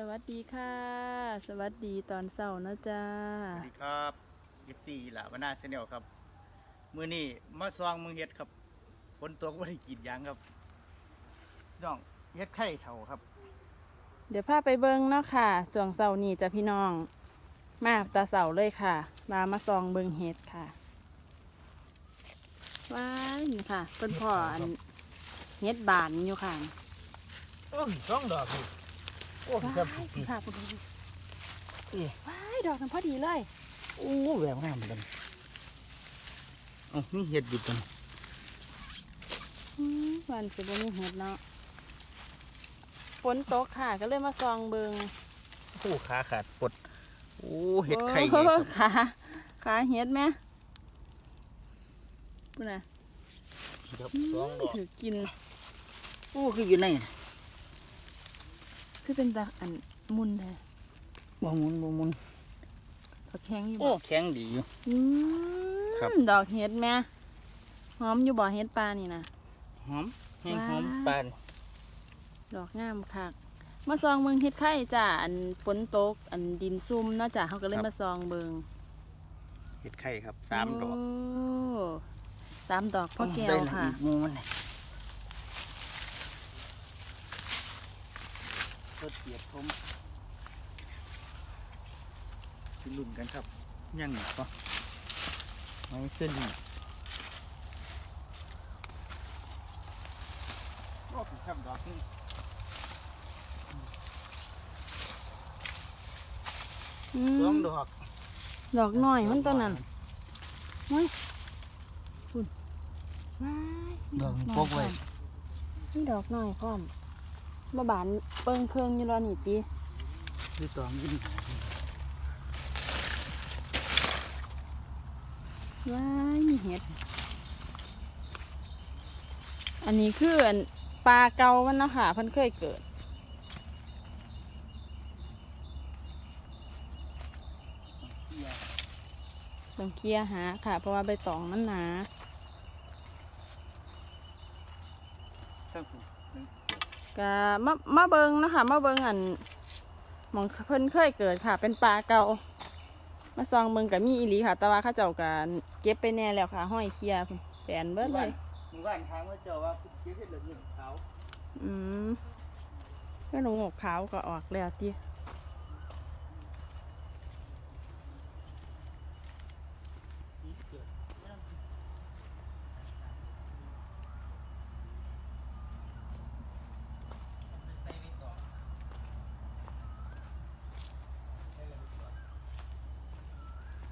สวัสดีค่ะ สวัสดีตอนเช้านะจ๊ะสวัสดีครับยิปซีหลาวนาเซเนลครับ มือนี้มาซองมือเฮ็ดครับฝนตกว่าได้กรีดยางครับน้องเฮ็ดไข่เท่าครับ เดี๋ยวพาไปเบิ้งเนาะค่ะส่วงเสาร์นี้จ้ะพี่น้อง มาตาเสาเลยค่ะ มามาซองเบิ้งเฮ็ดค่ะว้ายนี่ค่ะต้นพ่ออันเฮ็ดบานอยู่ค่ะโอ้ยสองดอกนี่ โอ้ยว้ายครับค่ะคุณดูนี่ว้ายดอกกันพอดีเลย โอ้แหววงามเหมือนกันเอ้านี่เฮ็ดดิบกันอืมวันสิบ่มีเฮ็ดเนาะฝนตกค่ะก็เลยมาซองเบิ้งโอ้ขาขาดปดโอ้เฮ็ดไข่โอ้ใหญ่ครับขาขาเฮ็ดไหมพูดนะครับสองดอกถือกินโอ้คืออยู่ในน่ะ คือเป็นตาอันมุนแท้บ่หมุนบ่หมุนผักแข็งอยู่โอ้บ่แข็งดีอยู่ อืมครับ ดอกเฮ็ดแม่หอมอยู่บ่เฮ็ดปลานี่นะ หอมแห้งว้าหอมปานดอกงามคักมาซองเบิงเฮ็ดไข่จ้ะอันฝนตกอันดินซุ่มเนาะจ้ะเขาก็เลยมาซองเบิงเฮ็ดไข่ครับสามดอกโสามดอกพ่อแก้วได้หนังค่ะ อีกหมูมันน่ะ ก็เกียดผมสิลุ่นกันครับ ยังหนักปะไม่เส้นนี่โอ้ผมทำดอกนี่อืสองมดอกดอกน้อยมันตัวนั้นว้ายคุณว้ายดอกน้พอยกไว้ นี่ดอกน้อยพร้อม มาบานเปิงเครื่องอยู่รอนี่ตีด้วยตองยินหาว้ายมีเห็ด อันนี้คืออันปลาเกามันเนาะค่ะเพิ่นเคยเกิดต้องเคลียร์หาค่ะ เพราะว่าใบตองมันหนาตั้งผม ก็มามาเบิงเนาะคะมาเบิงอันหมองเพิ่นเคยเกิดค่ะ เป็นปลาเก่ามาซองเบิงกับมีอีหลีค่ะ แต่ว่าเข้าเจ้ากันเก็บไปแน่แล้วค่ะ ห้อยเคลียร์พุ่นแปลนเบิดเลยหมู่บ้านทางว่าเจ้าว่าเก็บเห็ดเหลืองเงินขาวอืมก็หนูหกขาวก็ออกแล้วที่ นี่เกิด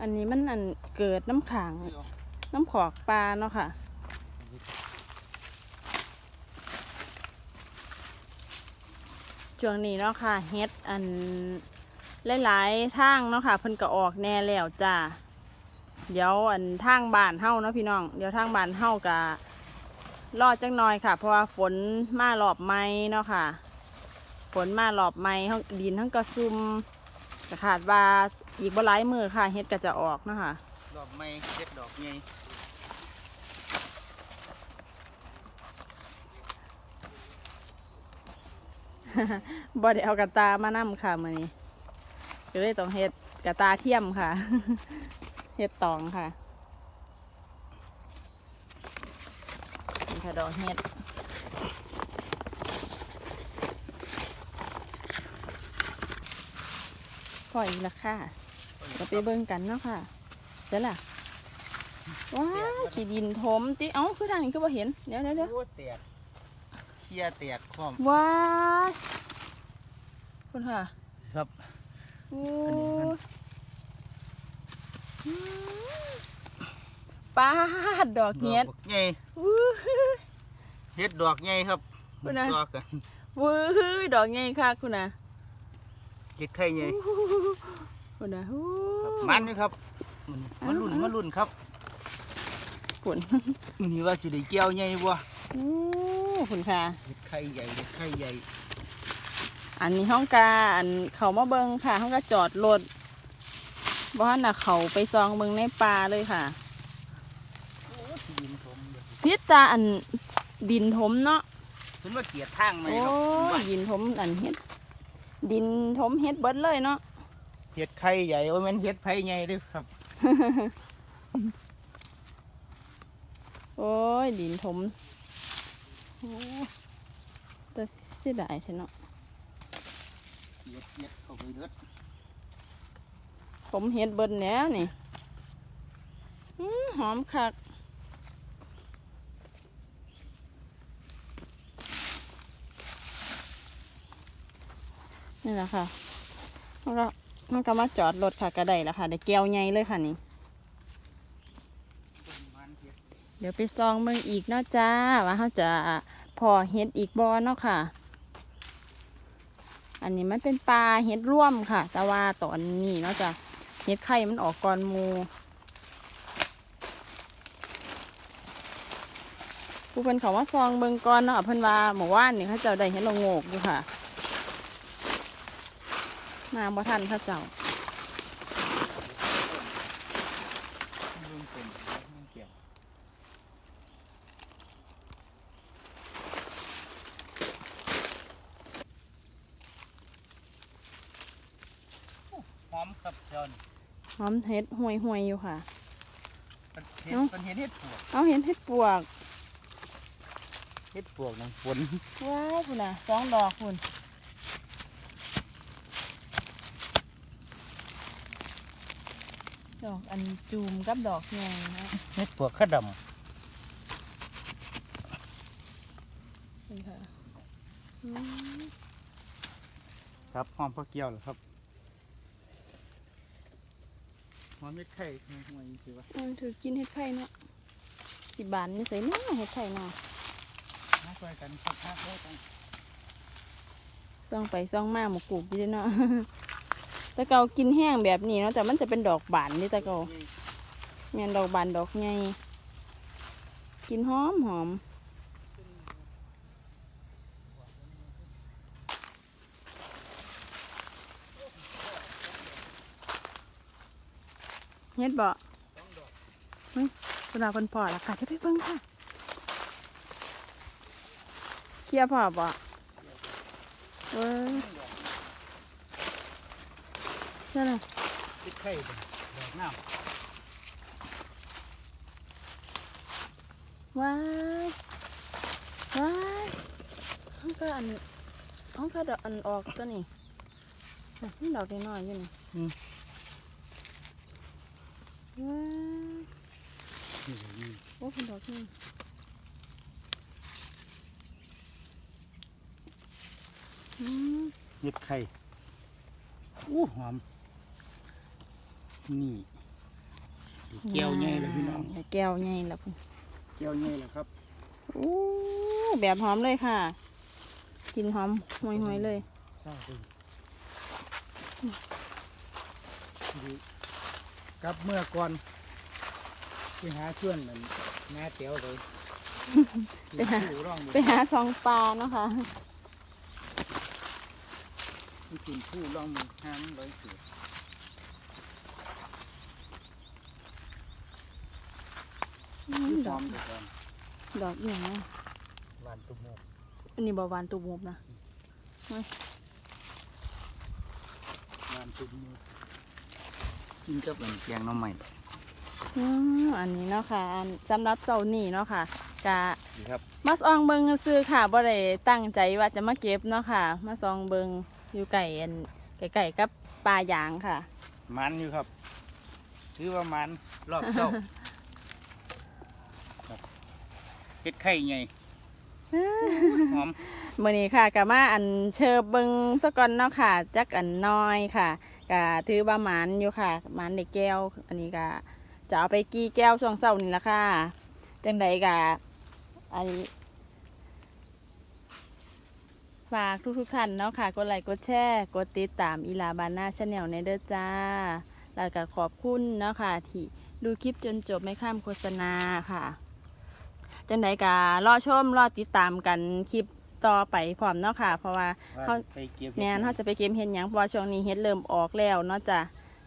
อันนี้มันอันเกิดน้ำขัง น้ำขอกปลาเนาะค่ะ ช่วงนี้เนาะค่ะเฮ็ดอันหลายๆทางเนาะค่ะเพิ่นก็ออกแน่แล้วจ้าเดี๋ยวอันทางบ้านเฮาเนาะพี่น้อง เดี๋ยวทางบ้านเฮากะรอจังหน่อยค่ะ เพราะว่าฝนมารอบไม้เนาะค่ะ ฝนมารอบไม้เฮาดินทั้งกระซุ่ม ก็ขาดว่าอีกบ่หลายมือค่ะเฮ็ดก็จะออกเนาะค่ะดอกไม้เห็ดดอกใหญ่บ่ได้เอากระตามานำค่ะมื้อนี้ก็เลยต้องเฮ็ดกระตาเทียมค่ะเฮ็ดตองค่ะนี่ค่ะดอกเฮ็ด ออีกและค่ะก็ไปเบิ่งกันเนาะค่ะเดี๋ยวล่ะว้าวขี้ดินถมติเอ้าคือทางนี้คือบ่เห็นเดี๋ยวเดี๋ยวเดี๋ยวโอ้แตกเคียแตกพร้อมว้ายคุณค่ะ ครับโอ้อันนี้มันอืมปาดดอกเห็ดดอกใหญ่วู้เห็ดดอกใหญ่ครับพูดนะดอกกันวู้ดอกใหญ่ค่ะคุณนะ เห็ดไข่ใหญ่คุณนะวู้ครับมันนี่ครับมันมาลุ่นมาลุ่นครับคุณมันนี่ว่าจะได้เกี่ยวใหญ่บ่โอ้คุณค่ะเห็ดไข่ใหญ่เห็ดไข่ใหญ่ อันนี้ห้องกาอันเขามาเบิงค่ะห้องกาจอดรถบ้านน่ะเขาไปซองเบิงในป่าเลยค่ะโอ้ที่ดินถมเลยพิษตาอันดินถมเนาะเพิ่นว่าเกียดทางไหมโอ้ครับยดินถมอันเฮ็ด ดินถมเฮ็ดเบิดเลยเนาะเห็ดไข่ใหญ่โอ้ยแมันเห็ดไผ่ใหญ่เด้วยครับ โอ้ยดินถมโอ้แต่เสียดายใช่เนาะเห็ดเห็ดเข้าไปเลือดผมเฮ็ดเบิดแล้วนี่อื้อหอมคัก นี่แหละค่ะมันก็มันก็มาจอดรถค่ะกระไดแล้วค่ะได้แก้วใหญ่เลยค่ะนี่ เดี๋ยวไปซองเมืองอีกเนาะจ้า ว่าเขาจะพอเฮ็ดอีกบอเนาะค่ะ อันนี้มันเป็นปลาเฮ็ดร่วมค่ะ แต่ว่าตอนนี้เนาะจ้ะเฮ็ดไข่มันออกก่อนมูผู้เพิ่นเขาว่าซองเบิงก่อนเนาะเพิ่นว่าหมู่ว่านนี่เขาเจ้าได้เฮ็ดละโงกอยู่ค่ะ มาบ่ทันเขาเจ้าเบิ่งต้นมันเกี่ยวโอ้หอมครับจอนหอมเฮ็ดห่วยห่วยๆอยู่ค่ะเป็นเห็ดเอ้าเป็นเห็ดเห็ดปวกเอาเห็นเฮ็ดปวกเห็ดปวกน้ำฝนว้าวคุณน่ะสองดอกคุณ ดอกอันจูมกับดอกแยงนะเห็ดปวกข้าดนี่ค่ะอืมำครับหอมพระเกี่ยวเหรอครับหอมเม็ดไข่ห่วยๆคือว่าเอาถือกินเห็ดไข่เนาะสิบานนี่ใส่เนาะเห็ดไข่เนาะมาช่วยกันครับมาช่วยกัน ซ่องไปซ่องมาหมกกูกอยู่เด้อเนาะ ต่เกากินแห้งแบบนี้เนาะแต่มันจะเป็นดอกบานนี่ต่เกาแม่นดอกบานดอกใหญ่กินหอมหอมเฮ็ดบ่เฮ้ยเวลาคนพอละค่ะจะไปเบิ่งค่ะเคลียพอบ่เออ นั่นน่ะเม็ดไข่ดอกน้ว้ายว้ายห้องก็อันห้องก็ดอกอันออกตัวนี้น่ะนี่ดอกน้อยๆอยู่นี่ำอืมว้ายนี่นี่โอ้เป็นดอกนี่อืมเม็ดไข่อู้หอม นี่แก้วใหญ่เลยพี่น้องแก้วใหญ่แล้วพุ่นแก้วใหญ่เลยครับอู้แบบหอมเลยค่ะกินหอมห่วยๆเลยใช่เลยดีกลับเมื่อก่อนไปหาเพื่อนเหมือนแม่เตียวเลยไปหากินผู้ร่องไปหาซองปลาเนาะค่ะไปกินผู้ร่องมือห้ามร้อยเสือ อืม ห ดออกมเดี๋ยวก่อนดอกอย่างนี้หวานตุ้มกอันนี้บาวานตูบูบนะหวานตุ้มกกินกับเหมือนแกงหน้ำใหม่อืมอันนี้เนาะค่ะอันสำหรับเสาร์นี้เนาะค่ะกะดีครับมาซองเบิงซื้อๆค่ะบ่ได้ตั้งใจว่าจะมาเก็บเนาะค่ะ มาซองเบิงอยู่ไก่อันไก่ๆกับปลายางค่ะ มันอยู่ครับ ถือว่ามันรอบเจ้า ครับ เฮ็ดไข่ไงหอมมื่อนี้ค่ะกะมาอันเชิญเบิงสะก่อนเนาะค่ะ จักอันน้อยค่ะกะถือว่าหมานอยู่ค่ะหมานในแก้ว อันนี้กะจะเอาไปกี้แก้วช่วงเสาร์นี่ละค่ะ จังใดกะอันนี้ฝากทุกๆท่านเนาะค่ะ กดไลค์กดแชร์กดติดตามอีลาบาน่าชาแนลในเด้อจ้า แล้วก็ขอบคุณเนาะค่ะ ที่ดูคลิปจนจบไม่ข้ามโฆษณาค่ะ จังใดกะรอชมรอติดตามกันคลิปต่อไปพร้อมเนาะค่ะ เพราะว่าเขาไปเก็บแม่นเขาจะไปเก็บเห็นหยังเพราะว่าช่วงนี้เฮ็ดเริ่มออกแล้วเนาะจ้ะ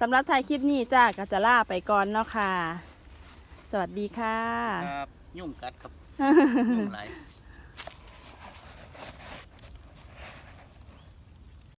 สำหรับถ่ายคลิปนี้จ้าก็จะล่าไปก่อนเนาะค่ะ สวัสดีค่ะ ครับยุ่งกัดครับยุ่งหลาย